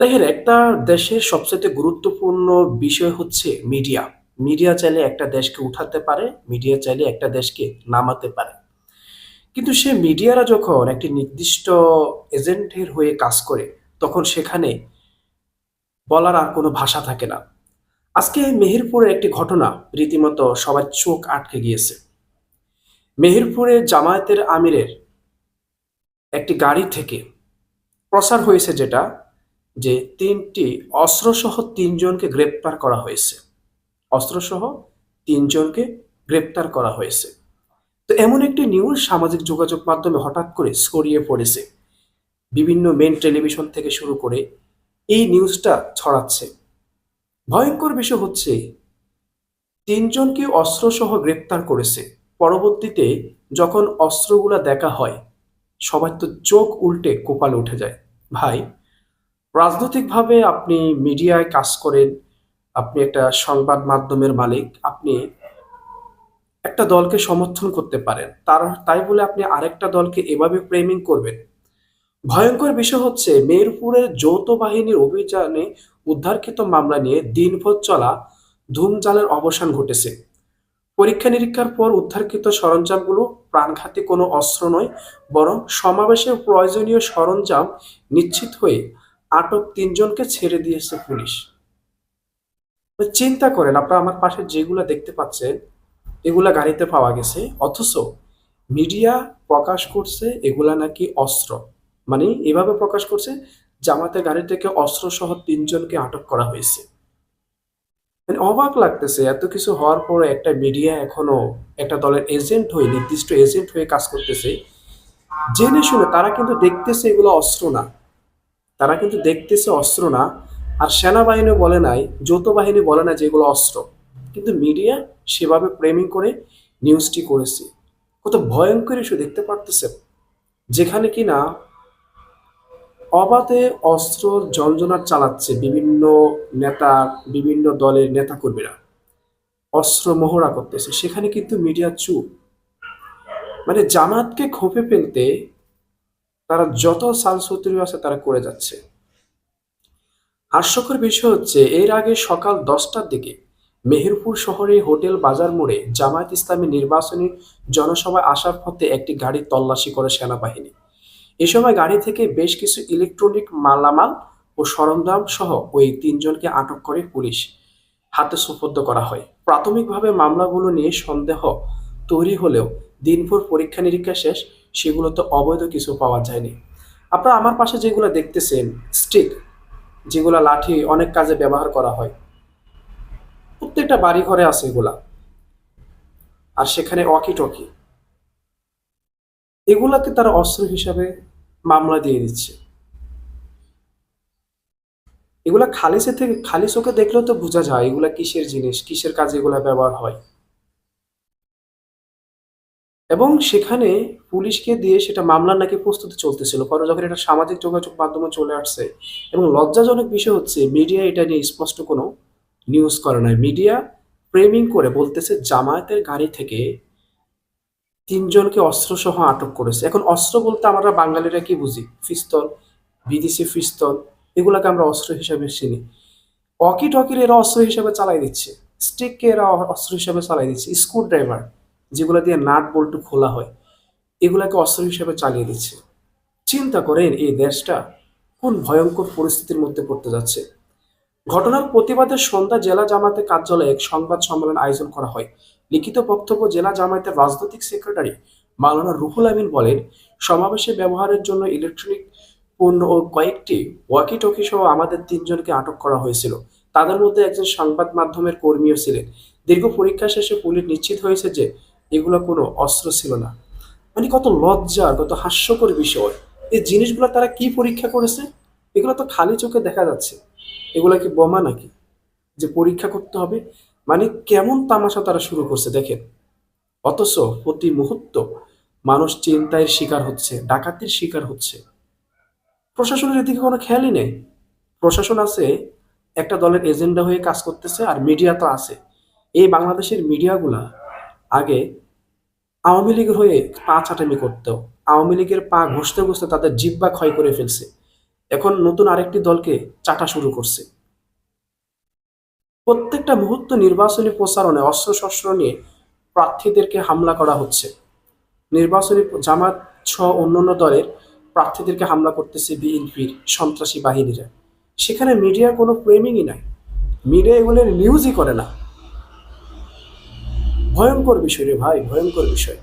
দেখেন একটা দেশের সবচেয়ে গুরুত্বপূর্ণ বিষয় হচ্ছে মিডিয়া। মিডিয়া চাইলে একটা দেশকে উঠাতে পারে, মিডিয়া চাইলে একটা দেশকে নামাতে পারে। কিন্তু সে মিডিয়ারা যখন একটি নির্দিষ্ট এজেন্টের হয়ে কাজ করে, তখন সেখানে বলার আর কোনো ভাষা থাকে না। আজকে মেহেরপুরের একটি ঘটনা রীতিমতো সবার চোখ আটকে গিয়েছে। মেহেরপুরে জামায়াতের আমিরের একটি গাড়ি থেকে প্রচার হয়েছে যেটা যে তিনটি অস্ত্রসহ তিনজনকে গ্রেপ্তার করা হয়েছে। অস্ত্রসহ তিনজনকে গ্রেপ্তার করা হয়েছে। তো এমন একটি নিউজ সামাজিক যোগাযোগ মাধ্যমে হঠাৎ করে ছড়িয়ে পড়েছে। বিভিন্ন মেন টেলিভিশন থেকে শুরু করে এই নিউজটা ছড়াচ্ছে। ভয়ঙ্কর বিষয় হচ্ছে, তিনজনকে অস্ত্রসহ গ্রেপ্তার করেছে। পরবর্তীতে যখন অস্ত্রগুলা দেখা হয় সবার তো চোখ উল্টে কপালে উঠে যায়। ভাই রাজনৈতিকভাবে আপনি মিডিয়ায় কাজ করেন, আপনি একটা সংবাদ মাধ্যমের মালিক, আপনি একটা দলকে সমর্থন করতে পারেন। তার, তাই বলে আপনি আরেকটা দলকে এভাবে প্রেমিং করবেন। ভয়ঙ্কর বিষয় হচ্ছে মেহেরপুরের যৌথ বাহিনীর অভিযানে উদ্ধারকৃত মামলা নিয়ে দিনভর চলা ধুমজালের অবসান ঘটেছে। পরীক্ষা নিরীক্ষার পর উদ্ধারকৃত সরঞ্জামগুলো প্রাণঘাতী কোনো অস্ত্র নয়, বরং সমাবেশের প্রয়োজনীয় সরঞ্জাম নিশ্চিত হয়ে আটক তিনজনকে ছেড়ে দিয়েছে পুলিশ। চিন্তা করেন, আপনারা আমার পাশে যেগুলা দেখতে পাচ্ছেন, এগুলা গাড়িতে পাওয়া গেছে। অথচ মিডিয়া প্রকাশ করছে এগুলা নাকি অস্ত্র। মানে এভাবে প্রকাশ করছে, জামাতের গাড়ি থেকে অস্ত্র সহ তিনজনকে আটক করা হয়েছে। মানে অবাক লাগতেছে, এত কিছু হওয়ার পরে একটা মিডিয়া এখনও একটা দলের এজেন্ট হয়ে, নির্দিষ্ট এজেন্ট হয়ে কাজ করতেছে। জেনে শুনে তারা কিন্তু দেখতেছে এগুলো অস্ত্র না। তারা কিন্তু দেখতেছে অস্ত্র না। আর সেনাবাহিনী বলে নাই, যৌথ বাহিনী বলে না যে এগুলো অস্ত্র। কিন্তু মিডিয়া সেভাবে প্রেমিং করে নিউজটি করেছে। কত ভয়ঙ্কর ইস্যু দেখতে পারতেছে যেখানে কিনা অবাধে অস্ত্র জঞ্জনাট চালাচ্ছে বিভিন্ন নেতা, বিভিন্ন দলের নেতাকর্মীরা। অস্ত্র মহড়া করতেছে। সেখানে কিন্তু মিডিয়া চুপ। মানে জামাতকে খোপে ফেলতে তারা যত সাল সালসুত্রি আছে তারা করে যাচ্ছে। হাস্যকর বিষয় হচ্ছে, এর আগে সকাল দশটার দিকে মেহেরপুর শহরে হোটেল বাজার মোড়ে জামায়াত ইসলামী নির্বাচনী জনসভায় আসার পথে একটি গাড়ি তল্লাশি করে সেনাবাহিনী। এ সময় গাড়ি থেকে বেশ কিছু ইলেকট্রনিক মালামাল ও সরঞ্জাম সহ ওই তিনজনকে আটক করে পুলিশ হাতে সুপর্দ করা হয়। প্রাথমিকভাবে মামলাগুলো নিয়ে সন্দেহ তৈরি হলেও দিনভর পরীক্ষা নিরীক্ষা শেষ সেগুলোতে অবৈধ কিছু পাওয়া যায়নি। আপনারা আমার পাশে যেগুলো দেখতেছেন স্টিক যেগুলো লাঠি অনেক কাজে ব্যবহার করা হয়। প্রত্যেকটা বাড়ি ঘরে আছে এগুলা। আর সেখানে অকি টকি এগুলাকে তারা অস্ত্র হিসাবে মামলা দিয়ে দিচ্ছে। এগুলা খালি থেকে খালি চোখে দেখলেও তো বোঝা যায় এগুলা কিসের জিনিস, কিসের কাজে এগুলা ব্যবহার হয়। এবং সেখানে পুলিশকে দিয়ে সেটা মামলার নাকি প্রস্তুতি চলতেছিল পরে যখন এটা সামাজিক যোগাযোগ মাধ্যমে চলে আসছে, এবং লজ্জাজনক বিষয় হচ্ছে মিডিয়া এটা নিয়ে স্পষ্ট কোনো নিউজ করে নাই। মিডিয়া প্রেমিং করে বলতেছে, জামায়াতের গাড়ি থেকে তিনজনকে অস্ত্রসহ আটক করেছে। এখন অস্ত্র বলতে আমরা বাঙালিরা কি বুঝি? পিস্তল, বিদেশি পিস্তল, এগুলাকে আমরা অস্ত্র হিসাবে চিনি। অকি টকির এরা অস্ত্র হিসাবে চালাই দিচ্ছে। স্টিককে এরা অস্ত্র হিসাবে চালাই দিচ্ছে। স্ক্রু ড্রাইভার যেগুলো দিয়ে নাট বল্টু খোলা হয়, এগুলাকে অস্ত্র হিসেবে চালিয়ে দিচ্ছে। চিন্তা করেন এই দেশটা কোন ভয়ঙ্কর পরিস্থিতির মধ্যে পড়তে যাচ্ছে। ঘটনার প্রতিবাদে সন্ধ্যা জেলা জামায়াতের কার্যালয়ে এক সংবাদ সম্মেলন আয়োজন করা হয়। লিখিত বক্তব্য জেলা জামায়াতের রাজনৈতিক সেক্রেটারি মাওলানা রুহুল আমিন বলেন, সমাবেশে ব্যবহারের জন্য ইলেকট্রনিক পণ্য ও কয়েকটি ওয়াকি টকি সহ আমাদের তিনজনকে আটক করা হয়েছিল। তাদের মধ্যে একজন সংবাদ মাধ্যমের কর্মীও ছিলেন। দীর্ঘ পরীক্ষা শেষে পুলিশ নিশ্চিত হয়েছে যে এগুলো কোনো অস্ত্র ছিল না। মানে কত লজ্জার, কত হাস্যকর বিষয়। এই জিনিসগুলো তারা কি পরীক্ষা করেছে? এগুলো তো খালি চোখে দেখা যাচ্ছে। এগুলা কি বোমা নাকি? যে পরীক্ষা করতে হবে? মানে কেমন তামাশা তারা শুরু করছে দেখেন। অথচ প্রতি মুহূর্ত মানুষ চিন্তায় শিকার হচ্ছে, ডাকাতির শিকার হচ্ছে। প্রশাসনের এদিকে কোনো খেয়ালই নেই। প্রশাসন আছে, একটা দলের এজেন্ডা হয়ে কাজ করতেছে আর মিডিয়া তো আছে। এই বাংলাদেশের মিডিয়াগুলা আগে আওয়ামী লীগের হয়ে পা চাটামি করতো। আওয়ামী লীগের পা ঘষতে ঘষতে তাদের জিব্বা ক্ষয় করে ফেলছে। এখন নতুন আরেকটি দলকে চাটা শুরু করছে। প্রত্যেকটা মুহূর্ত নির্বাচনী প্রচারণে, অস্ত্রশস্ত্র নিয়ে প্রার্থীদেরকে হামলা করা হচ্ছে। নির্বাচনী জামাত সহ অন্যান্য দলের প্রার্থীদেরকে হামলা করতেছে বিএনপির সন্ত্রাসী বাহিনীরা। সেখানে মিডিয়ার কোনো ফ্রেমিংই নাই। মিডিয়া এগুলোর নিউজই করে না। ভয়ঙ্কর বিষয় রে ভাই ভয়ঙ্কর বিষয়।